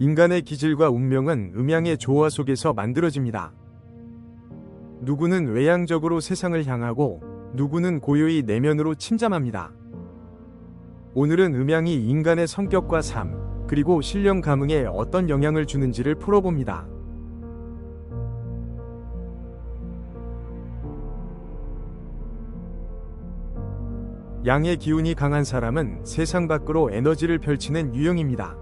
인간의 기질과 운명은 음양의 조화 속에서 만들어집니다. 누구는 외향적으로 세상을 향하고 누구는 고요히 내면으로 침잠합니다. 오늘은 음양이 인간의 성격과 삶, 그리고 신령 감흥에 어떤 영향을 주는지를 풀어봅니다. 양의 기운이 강한 사람은 세상 밖으로 에너지를 펼치는 유형입니다.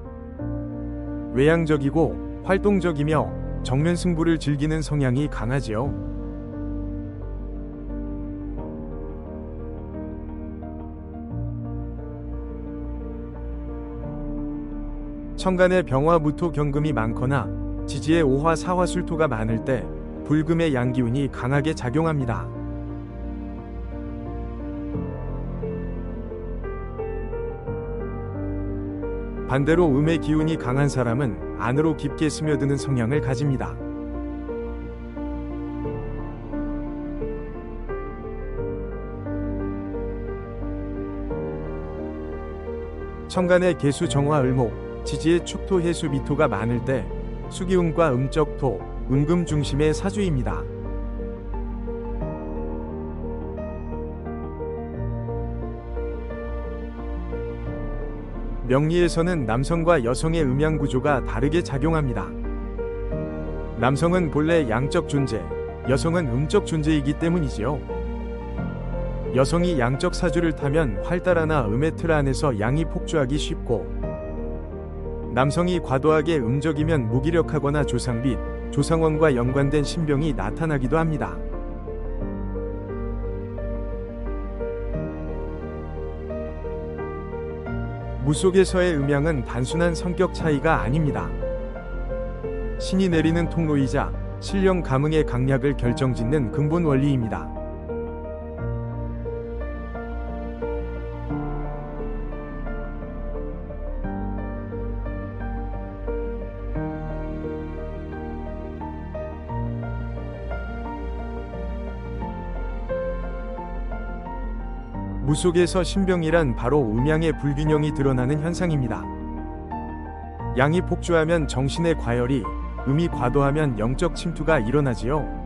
외향적이고 활동적이며 정면 승부를 즐기는 성향이 강하지요. 천간에 병화 무토 경금이 많거나 지지에 오화 사화 술토가 많을 때 불금의 양기운이 강하게 작용합니다. 반대로 음의 기운이 강한 사람은 안으로 깊게 스며드는 성향을 가집니다. 천간에 개수 정화 을목, 지지에 축토 해수 미토가 많을 때 수기운과 음적토, 음금 중심의 사주입니다. 명리에서는 남성과 여성의 음양 구조가 다르게 작용합니다. 남성은 본래 양적 존재, 여성은 음적 존재이기 때문이지요. 여성이 양적 사주를 타면 활달하나 음의 틀 안에서 양이 폭주하기 쉽고, 남성이 과도하게 음적이면 무기력하거나 조상빛, 조상원과 연관된 신병이 나타나기도 합니다. 무속에서의 음양은 단순한 성격 차이가 아닙니다. 신이 내리는 통로이자 신령 감흥의 강약을 결정짓는 근본 원리입니다. 무속에서 신병이란 바로 음양의 불균형이 드러나는 현상입니다. 양이 폭주하면 정신의 과열이, 음이 과도하면 영적 침투가 일어나지요.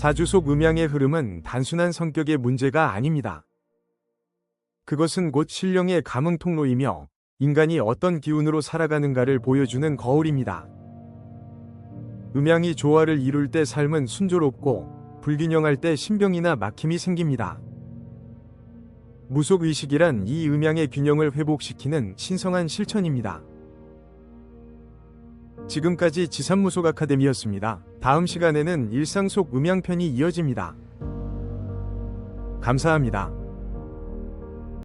사주 속 음양의 흐름은 단순한 성격의 문제가 아닙니다. 그것은 곧 신령의 감흥 통로이며 인간이 어떤 기운으로 살아가는가를 보여주는 거울입니다. 음양이 조화를 이룰 때 삶은 순조롭고 불균형할 때 신병이나 막힘이 생깁니다. 무속 의식이란 이 음양의 균형을 회복시키는 신성한 실천입니다. 지금까지 지산무속 아카데미였습니다. 다음 시간에는 일상 속 음양편이 이어집니다. 감사합니다.